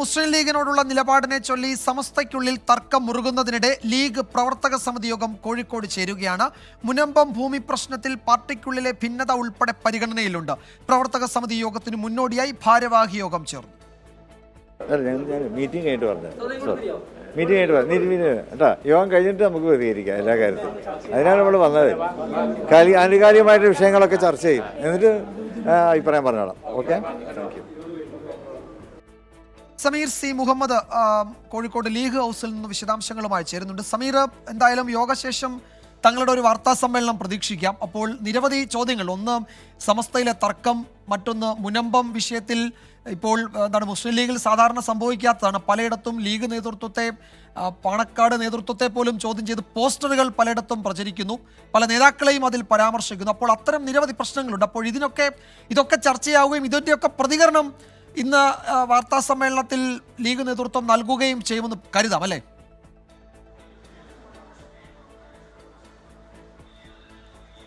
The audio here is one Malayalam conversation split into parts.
മുസ്ലിം ലീഗിനോടുള്ള നിലപാടിനെ ചൊല്ലി സമസ്തയ്ക്കുള്ളിൽ തർക്കം മുറുകുന്നതിനിടെ ലീഗ് പ്രവർത്തക സമിതി യോഗം കോഴിക്കോട് ചേരുകയാണ്. മുനമ്പം ഭൂമി പ്രശ്നത്തിൽ പാർട്ടിക്കുള്ളിലെ ഭിന്നത ഉൾപ്പെടെ പരിഗണനയിലുണ്ട്. പ്രവർത്തക സമിതി യോഗത്തിന് മുന്നോടിയായി ഭാരവാഹി യോഗം ചേർന്നു. മീറ്റിംഗ് പറഞ്ഞത്. സോറി മീറ്റിംഗ് ആയിട്ട് പറഞ്ഞു കേട്ടോ യോഗം കഴിഞ്ഞിട്ട് നമുക്ക് പ്രതികരിക്കാം എല്ലാ കാര്യത്തിലും. അതിനാണ് നമ്മൾ വന്നത്. കാലി ആനുകാലികമായിട്ട് വിഷയങ്ങളൊക്കെ ചർച്ച ചെയ്യും. എന്നിട്ട് അഭിപ്രായം പറഞ്ഞോളാം. Okay thank Sameer C Muhammad Kozhikode league ഹൗസിൽ നിന്ന് വിശദാംശങ്ങളുമായി ചേരുന്നുണ്ട്. സമീർ എന്തായാലും യോഗശേഷം തങ്ങളുടെ ഒരു വാർത്താ സമ്മേളനം പ്രതീക്ഷിക്കാം. അപ്പോൾ നിരവധി ചോദ്യങ്ങൾ. ഒന്ന് സമസ്തയിലെ തർക്കം. മറ്റൊന്ന് മുനമ്പം വിഷയത്തിൽ ഇപ്പോൾ എന്താണ് മുസ്ലിം ലീഗിൽ സാധാരണ സംഭവിക്കാത്തതാണ്. പലയിടത്തും ലീഗ് നേതൃത്വത്തെ പാണക്കാട് നേതൃത്വത്തെ പോലും ചോദ്യം ചെയ്ത് പോസ്റ്ററുകൾ പലയിടത്തും പ്രചരിക്കുന്നു. പല നേതാക്കളെയും അതിൽ പരാമർശിക്കുന്നു. അപ്പോൾ അത്തരം നിരവധി പ്രശ്നങ്ങളുണ്ട്. അപ്പോൾ ഇതിനൊക്കെ ഇതൊക്കെ ചർച്ചയാവുകയും ഇതിന്റെയൊക്കെ പ്രതികരണം ഇന്ന് വാർത്താ സമ്മേളനത്തിൽ ലീഗ് നേതൃത്വം നൽകുകയും ചെയ്യുമെന്ന് കരുതാം അല്ലേ?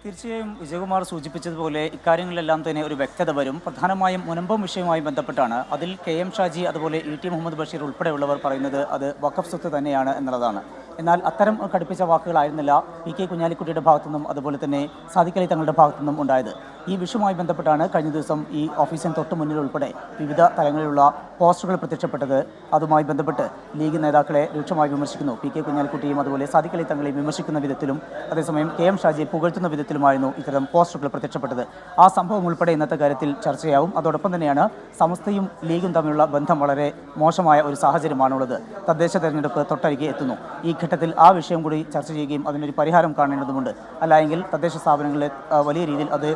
തീർച്ചയായും വിജയകുമാർ സൂചിപ്പിച്ചതുപോലെ ഇക്കാര്യങ്ങളിലെല്ലാം തന്നെ ഒരു വ്യക്തത വരും. പ്രധാനമായും മുനമ്പം വിഷയവുമായി ബന്ധപ്പെട്ടാണ്. അതിൽ കെ എം ഷാജി അതുപോലെ ഇ ടി മുഹമ്മദ് ബഷീർ ഉൾപ്പെടെയുള്ളവർ പറയുന്നത് അത് വഖഫ് സ്വത്ത് തന്നെയാണ് എന്നുള്ളതാണ്. എന്നാൽ അത്തരം കടുപ്പിച്ച വാക്കുകളായിരുന്നില്ല പി കെ കുഞ്ഞാലിക്കുട്ടിയുടെ ഭാഗത്തുനിന്നും അതുപോലെ തന്നെ സാദിഖലി തങ്ങളുടെ ഭാഗത്തുനിന്നും ഉണ്ടായത്. ഈ വിഷയവുമായി ബന്ധപ്പെട്ടാണ് കഴിഞ്ഞ ദിവസം ഈ ഓഫീസിന് തൊട്ട് മുന്നിൽ ഉൾപ്പെടെ വിവിധ തലങ്ങളിലുള്ള പോസ്റ്ററുകൾ പ്രത്യക്ഷപ്പെട്ടത്. അതുമായി ബന്ധപ്പെട്ട് ലീഗ് നേതാക്കളെ രൂക്ഷമായി വിമർശിക്കുന്നു. പി കെ കുഞ്ഞാലിക്കുട്ടിയും അതുപോലെ സാദിഖലി തങ്ങളെയും വിമർശിക്കുന്ന വിധത്തിലും അതേസമയം കെ എം ഷാജിയെ പുകഴ്ത്തുന്ന വിധത്തിലുമായിരുന്നു ഇത്തരം പോസ്റ്ററുകൾ പ്രത്യക്ഷപ്പെട്ടത്. ആ സംഭവം ഉൾപ്പെടെ ഇന്നത്തെ കാര്യത്തിൽ ചർച്ചയാവും. അതോടൊപ്പം തന്നെയാണ് സമസ്തയും ലീഗും തമ്മിലുള്ള ബന്ധം വളരെ മോശമായ ഒരു സാഹചര്യമാണുള്ളത്. തദ്ദേശ തെരഞ്ഞെടുപ്പ് തൊട്ടരികെ എത്തുന്നു. ഈ ഘട്ടത്തിൽ ആ വിഷയം കൂടി ചർച്ച ചെയ്യുകയും അതിനൊരു പരിഹാരം കാണേണ്ടതുണ്ട് അല്ലായെങ്കിൽ തദ്ദേശ സ്ഥാപനങ്ങളെ വലിയ രീതിയിൽ അത്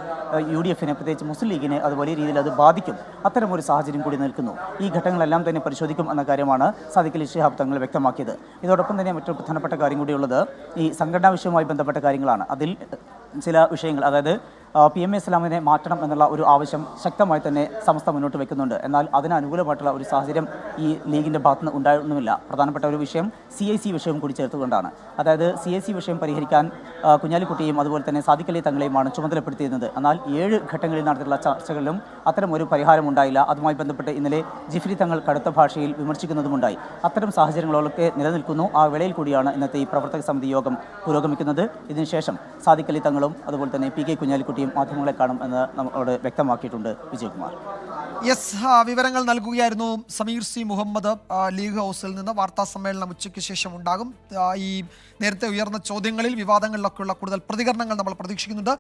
യു ഡി എഫിനെ പ്രത്യേകിച്ച് മുസ്ലിം ലീഗിനെ അത് വലിയ രീതിയിൽ അത് ബാധിക്കും. അത്തരമൊരു സാഹചര്യം കൂടി നിൽക്കുന്നു. ഈ ഘട്ടങ്ങളെല്ലാം തന്നെ പരിശോധിക്കും എന്ന കാര്യമാണ് സാദിഖലി ഷിഹാബ് തങ്ങൾ വ്യക്തമാക്കിയത്. ഇതോടൊപ്പം തന്നെ മറ്റൊരു പ്രധാനപ്പെട്ട കാര്യം കൂടിയുള്ളത് ഈ സംഘടനാ വിഷയവുമായി ബന്ധപ്പെട്ട കാര്യങ്ങളാണ്. അതിൽ ചില വിഷയങ്ങൾ അതായത് പി എം എ ഇസ്ലാമിനെ മാറ്റണം എന്നുള്ള ഒരു ആവശ്യം ശക്തമായി തന്നെ സംസ്ഥ മുന്നോട്ട് വെക്കുന്നുണ്ട്. എന്നാൽ അതിനനുകൂലമായിട്ടുള്ള ഒരു സാഹചര്യം ഈ ലീഗിന്റെ ഭാഗത്തുനിന്ന് ഉണ്ടായിരുന്നുമില്ല. പ്രധാനപ്പെട്ട ഒരു വിഷയം സി ഐ സി വിഷയം കൂടി ചേർത്തുകൊണ്ടാണ്. അതായത് സി ഐ സി വിഷയം പരിഹരിക്കാൻ കുഞ്ഞാലിക്കുട്ടിയും അതുപോലെ തന്നെ സാദിഖലി തങ്ങളെയുമാണ് ചുമതലപ്പെടുത്തിയിരുന്നത്. എന്നാൽ ഏഴ് ഘട്ടങ്ങളിൽ നടത്തിയിട്ടുള്ള ചർച്ചകളിലും അത്തരം ഒരു പരിഹാരം ഉണ്ടായില്ല. അതുമായി ബന്ധപ്പെട്ട് ഇന്നലെ ജിഫ്രി തങ്ങൾ കടുത്ത ഭാഷയിൽ വിമർശിക്കുന്നതുമുണ്ടായി. അത്തരം സാഹചര്യങ്ങളൊക്കെ നിലനിൽക്കുന്നു. ആ വേളയിൽ കൂടിയാണ് ഇന്നത്തെ ഈ പ്രവർത്തക സമിതി യോഗം പുരോഗമിക്കുന്നത്. ഇതിനുശേഷം സാദിഖലി തങ്ങളും അതുപോലെ തന്നെ പി കെ കുഞ്ഞാലിക്കുട്ടിയും മാധ്യമങ്ങളെ കാണും എന്ന് നമ്മളോട് വ്യക്തമാക്കിയിട്ടുണ്ട് വിജയകുമാർ. യെസ് വിവരങ്ങൾ നൽകുകയായിരുന്നു സമീർ സി മുഹമ്മദ്. ലീഗ് ഹൗസിൽ നിന്ന് വാർത്താ സമ്മേളനം ഉച്ചയ്ക്ക് ശേഷം ഉണ്ടാകും. ഈ നേരത്തെ ഉയർന്ന ചോദ്യങ്ങളിൽ വിവാദങ്ങളിലൊക്കെയുള്ള കൂടുതൽ പ്രതികരണങ്ങൾ നമ്മൾ പ്രതീക്ഷിക്കുന്നുണ്ട്.